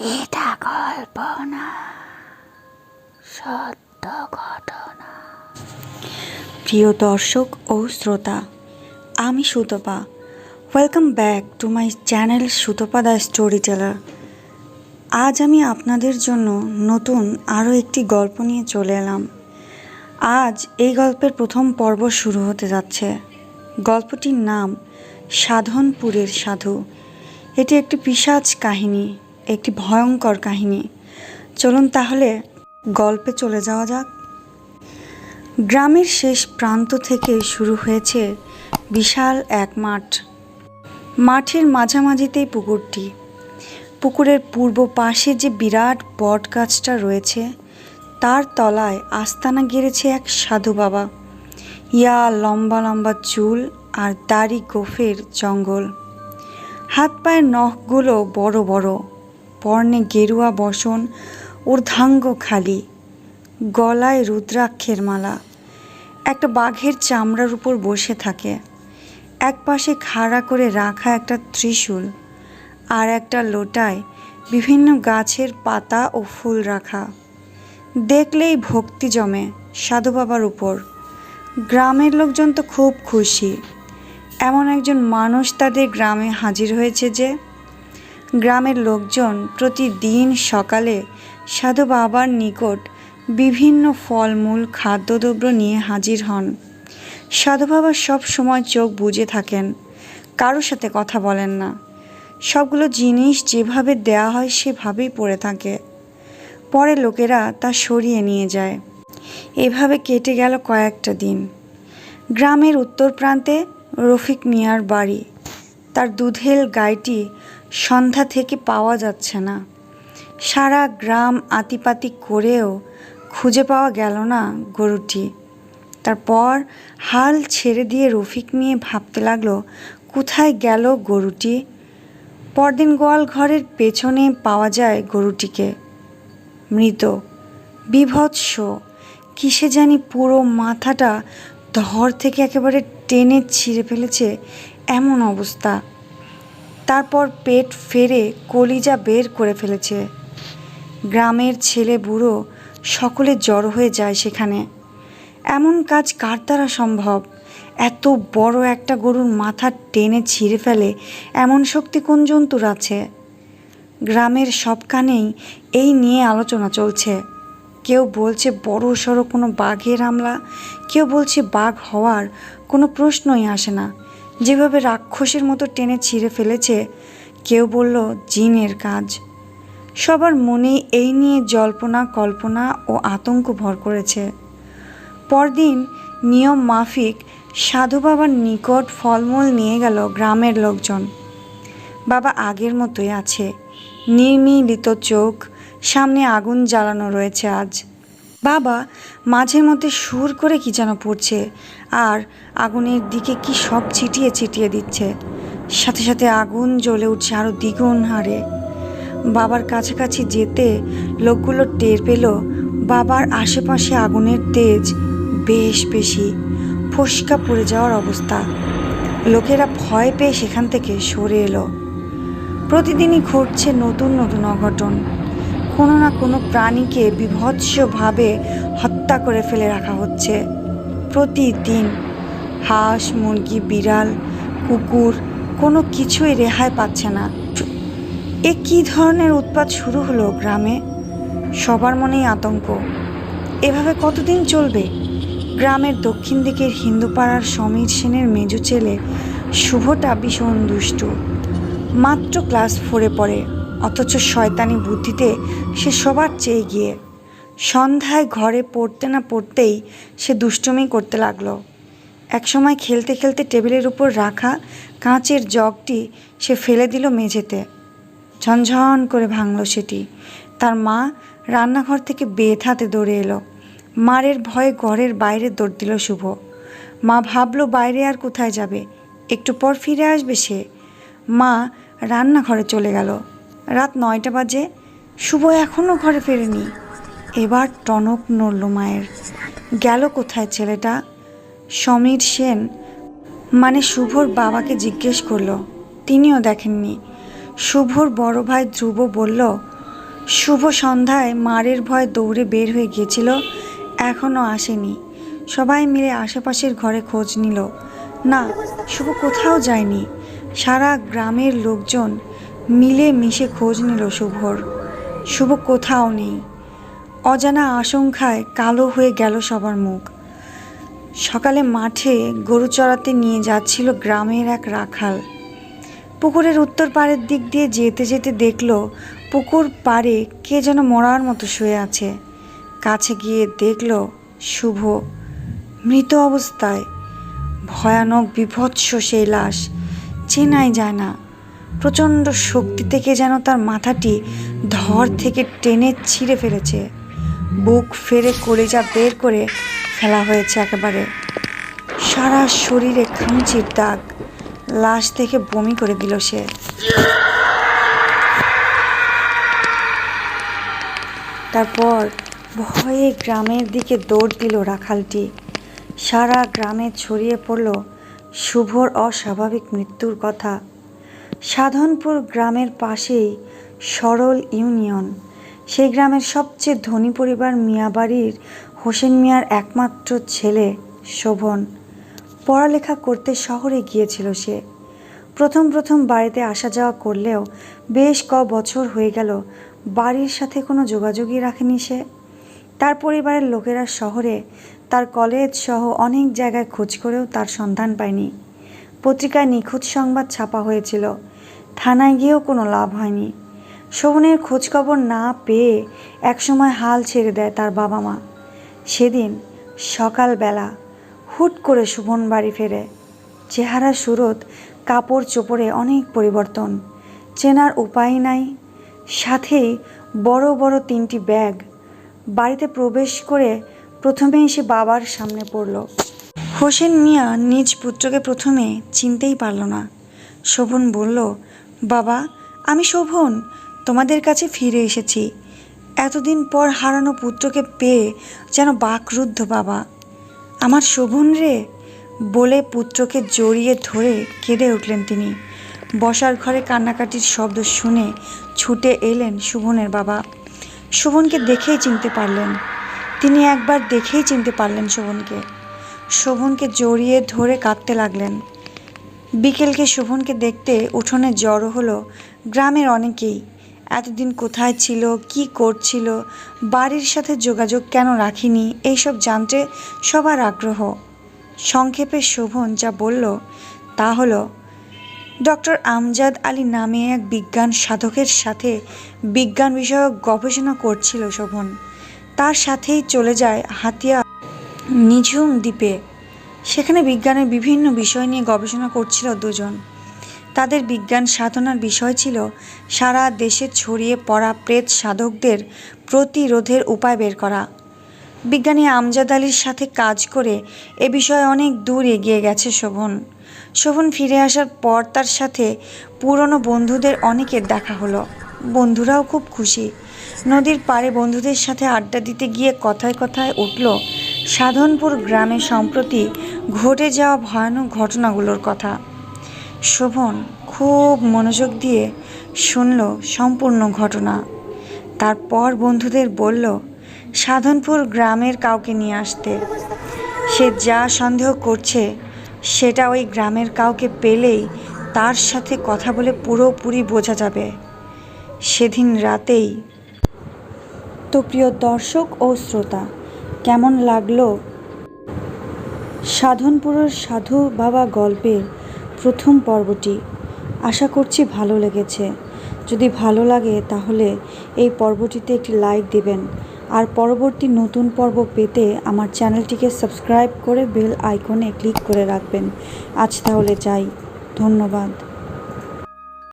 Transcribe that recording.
এটা কল্পনা, সত্য ঘটনা। প্রিয় দর্শক ও শ্রোতা, আমি Sutapa. Welcome back to my channel Sutapa the storyteller আজ আমি আপনাদের জন্য নতুন আরও একটি গল্প নিয়ে চলে এলাম। আজ এই গল্পের প্রথম পর্ব শুরু হতে যাচ্ছে। গল্পটির নাম সাধনপুরের সাধু। এটি একটি পিশাচ কাহিনী। একটি ভয়ঙ্কর কাহিনী। চলুন তাহলে গল্পে চলে যাওয়া যাক। গ্রামের শেষ প্রান্ত থেকে শুরু হয়েছে বিশাল এক মাঠ। মাঠের মাঝামাঝিতেই পুকুরটি। পুকুরের পূর্ব পাশে যে বিরাট বট গাছটা রয়েছে, তার তলায় আস্তানা গেড়েছে এক সাধু বাবা। ইয়া লম্বা লম্বা চুল আর দাড়ি গোফের জঙ্গল। হাত পায়ের নখগুলো বড় বড়। পর্ণে গেরুয়া বসন, ঊর্ধ্বাঙ্গ খালি, গলায় রুদ্রাক্ষের মালা। একটা বাঘের চামড়ার উপর বসে থাকে। এক পাশে খাড়া করে রাখা একটা ত্রিশূল আর একটা লোটায় বিভিন্ন গাছের পাতা ও ফুল রাখা। দেখলেই ভক্তি জমে সাধু বাবার উপর। গ্রামের লোকজন তো খুব খুশি। এমন একজন মানুষ তাদের গ্রামে হাজির হয়েছে যে গ্রামের লোকজন প্রতিদিন সকালে সাধু বাবার নিকট বিভিন্ন ফলমূল, খাদ্যদ্রব্য নিয়ে হাজির হন। সাধু বাবা সব সময় চোখ বুজে থাকেন কারোর সাথে কথা বলেন না। সবগুলো জিনিস যেভাবে দেয়া হয় সেভাবেই পড়ে থাকে। পরে লোকেরা তা সরিয়ে নিয়ে যায়। এভাবে কেটে গেল কয়েকটা দিন। গ্রামের উত্তর প্রান্তে রফিক মিয়ার বাড়ি। তার দুধেল গাইটি সন্ধ্যা থেকে পাওয়া যাচ্ছে না। সারা গ্রাম আতিপাতি করেও খুঁজে পাওয়া গেল না গরুটি। তারপর হাল ছেড়ে দিয়ে রফিক নিয়ে ভাবতে লাগল, কোথায় গেল গরুটি? পরদিন গোয়াল ঘরের পেছনে পাওয়া যায় গরুটিকে। মৃত, বিভৎস, কিসে জানি পুরো মাথাটা ধর থেকে একেবারে টেনে ছিঁড়ে ফেলেছে এমন অবস্থা। তারপর পেট ফেরে কলিজা বের করে ফেলেছে। গ্রামের ছেলে বুড়ো সকলে জড়ো হয়ে যায় সেখানে। এমন কাজ কার দ্বারা সম্ভব? এত বড় একটা গরুর মাথা টেনে ছিঁড়ে ফেলে এমন শক্তি কোন জন্তুর আছে? গ্রামের সব কানেই এই নিয়ে আলোচনা চলছে। কেউ বলছে বড় সড়ো কোনো বাঘের হামলা কেউ বলছে বাঘ হওয়ার কোনো প্রশ্নই আসে না। যেভাবে রাক্ষসের মতো টেনে ছিঁড়ে ফেলেছে, কেউ বলল, জিনের কাজ। সবার মনে এই নিয়ে জল্পনা, কল্পনা ও আতঙ্ক ভর করেছে। পরদিন নিয়ম মাফিক সাধু বাবার নিকট ফলমূল নিয়ে গেল গ্রামের লোকজন। বাবা আগের মতোই আছে। নির্মিলিত চোখ, সামনে আগুন জ্বালানো রয়েছে আজ। বাবা মাঝে মধ্যে সুর করে কি যেন পড়ছে, আর আগুনের দিকে কি সব ছিটিয়ে ছিটিয়ে দিচ্ছে। সাথে সাথে আগুন জ্বলে উঠছে আরও দ্বিগুণ হারে। বাবার কাছাকাছি যেতে লোকগুলো টের পেল, বাবার আশেপাশে আগুনের তেজ বেশ বেশি, ফসকা পড়ে যাওয়ার অবস্থা। লোকেরা ভয় পেয়ে সেখান থেকে সরে এলো। প্রতিদিনই ঘটছে নতুন নতুন অঘটন। কোনো না কোনো প্রাণীকে বিভৎসভাবে হত্যা করে ফেলে রাখা হচ্ছে। প্রতিদিন হাঁস, মুরগি, বিড়াল, কুকুর কোনো কিছুই রেহাই পাচ্ছে না। এ কী ধরনের উৎপাত শুরু হলো গ্রামে? সবার মনেই আতঙ্ক। এভাবে কতদিন চলবে? গ্রামের দক্ষিণ দিকের হিন্দুপাড়ার সমীর সেনের মেজু ছেলে শুভটা ভীষণ দুষ্টু। মাত্র ক্লাস ফোরে পড়ে। অথচ শয়তানি বুদ্ধিতে সে সবার চেয়ে গিয়ে সন্ধ্যায় ঘরে পড়তে না পড়তেই সে দুষ্টুমি করতে লাগল। একসময় খেলতে খেলতে টেবিলের উপর রাখা কাঁচের জগটি সে ফেলে দিল মেঝেতে। ঝনঝন করে ভাঙল সেটি। তার মা রান্নাঘর থেকে বেত হাতে দৌড়ে এলো। মারের ভয়ে ঘরের বাইরে দৌড় দিল শুভ। মা ভাবলো, বাইরে আর কোথায় যাবে? একটু পর ফিরে আসবে সে? মা রান্নাঘরে চলে গেল। রাত নয়টা বাজে। শুভ এখনও ঘরে ফেরেনি। এবার টনক নড়ল মায়ের। গেল কোথায় ছেলেটা? সমীর সেন মানে শুভর বাবাকে জিজ্ঞেস করল। তিনিও দেখেননি। শুভর বড় ভাই ধ্রুব বলল, শুভ সন্ধ্যায় মারের ভয় দৌড়ে বের হয়ে গিয়েছিল এখনও আসেনি। সবাই মিলে আশেপাশের ঘরে খোঁজ নিল। না, শুভ কোথাও যায়নি। সারা গ্রামের লোকজন মিলে মিশে খোঁজ নিল শুভর। শুভ কোথাও নেই। অজানা আশঙ্কায় কালো হয়ে গেল সবার মুখ। সকালে মাঠে গরু চড়াতে নিয়ে যাচ্ছিল গ্রামের এক রাখাল। পুকুরের উত্তর পাড়ের দিক দিয়ে যেতে যেতে দেখল পুকুর পাড়ে কে যেন মরার মতো শুয়ে আছে। কাছে গিয়ে দেখল শুভ। মৃত অবস্থায়। ভয়ানক বিভৎস সেই লাশ। চেনাই যায় না। প্রচণ্ড শক্তি থেকে যেন তার মাথাটি ধর থেকে টেনে ছিঁড়ে ফেলেছে। বুক ফেরে কলেজা বের করে ফেলা হয়েছে একেবারে। সারা শরীরে খামচির দাগ, লাশ থেকে বমি করে দিল সে। তারপর ভয়ে গ্রামের দিকে দৌড় দিল রাখালটি। সারা গ্রামে ছড়িয়ে পড়ল শুভর অস্বাভাবিক মৃত্যুর কথা। সাধনপুর গ্রামের পাশেই সরল ইউনিয়ন। সেই গ্রামের সবচেয়ে ধনী পরিবার মিয়াবাড়ির হোসেন মিয়ার একমাত্র ছেলে শোভন। পড়ালেখা করতে শহরে গিয়েছিল সে। প্রথম প্রথম বাড়িতে আসা যাওয়া করলেও বেশ ক বছর হয়ে গেল বাড়ির সাথে কোনো যোগাযোগই রাখেনি সে। তার পরিবারের লোকেরা শহরে, তার কলেজ সহ অনেক জায়গায় খোঁজ করেও তার সন্ধান পায়নি। পত্রিকায় নিখোঁজ সংবাদ ছাপা হয়েছিল। থানায় গিয়েও কোনো লাভ হয়নি। শোভনের খোঁজখবর না পেয়ে একসময় হাল ছেড়ে দেয় তার বাবা মা। সেদিন সকালবেলা হুট করে শোভন বাড়ি ফেরে। চেহারা সুরত, কাপড় চোপড়ে অনেক পরিবর্তন। চেনার উপায় নাই। সাথেই বড় বড় তিনটি ব্যাগ। বাড়িতে প্রবেশ করে প্রথমে এসে বাবার সামনে পড়ল। হোসেন মিয়া নিজ পুত্রকে প্রথমে চিনতেই পারল না। শোভন বলল বাবা, আমি শোভন, তোমাদের কাছে ফিরে এসেছি। এতদিন পর হারানো পুত্রকে পেয়ে যেন বাকরুদ্ধ বাবা। আমার শোভন রে, বলে পুত্রকে জড়িয়ে ধরে কেঁদে উঠলেন তিনি। বসার ঘরে কান্নাকাটির শব্দ শুনে ছুটে এলেন শোভনের বাবা। শোভনকে দেখেই চিনতে পারলেন। তিনি একবার দেখেই চিনতে পারলেন শোভনকে। শোভনকে জড়িয়ে ধরে কাঁদতে লাগলেন। বিকেলকে শোভনকে দেখতে উঠোনে জড়ো হলো গ্রামের অনেকেই। এতদিন কোথায় ছিল, কি করছিল, বাড়ির সাথে যোগাযোগ কেন রাখিনি, এইসব জানতে সবার আগ্রহ। সংক্ষেপে শোভন যা বলল তা হলো, ডক্টর আমজাদ আলী নামে এক বিজ্ঞান সাধকের সাথে বিজ্ঞান বিষয়ক গবেষণা করছিল শোভন। তার সাথেই চলে যায় হাতিয়া নিঝুম দ্বীপে। সেখানে বিজ্ঞানের বিভিন্ন বিষয় নিয়ে গবেষণা করছিল দুজন। তাদের বিজ্ঞান সাধনার বিষয় ছিল সারা দেশে ছড়িয়ে পড়া প্রেত সাধকদের প্রতিরোধের উপায় বের করা। বিজ্ঞানী আমজাদ আলীর সাথে কাজ করে এ বিষয়ে অনেক দূর এগিয়ে গেছে শোভন। শোভন ফিরে আসার পর তার সাথে পুরনো বন্ধুদের অনেকের দেখা হলো। বন্ধুরাও খুব খুশি। নদীর পাড়ে বন্ধুদের সাথে আড্ডা দিতে গিয়ে কথায় কথায় উঠল, সাধনপুর গ্রামে সম্প্রতি ঘটে যাওয়া ভয়ানক ঘটনাগুলোর কথা। শোভন খুব মনোযোগ দিয়ে শুনল সম্পূর্ণ ঘটনা। তারপর বন্ধুদের বলল, সাধনপুর গ্রামের কাউকে নিয়ে আসতে। সে যা সন্দেহ করছে, সেটা ওই গ্রামের কাউকে পেলেই তার সাথে কথা বলে পুরোপুরি বোঝা যাবে। সেদিন রাতেই। তো প্রিয় দর্শক ও শ্রোতা, কেমন লাগল সাধনপুরের সাধু বাবা গল্পের প্রথম পর্বটি। আশা করছি ভালো লেগেছে। যদি ভালো লাগে তাহলে এই পর্বটিতে একটি লাইক দেবেন। আর পরবর্তী নতুন পর্ব পেতে আমার চ্যানেলটিকে সাবস্ক্রাইব করে বেল আইকনে ক্লিক করে রাখবেন। আজ তাহলে যাই। ধন্যবাদ।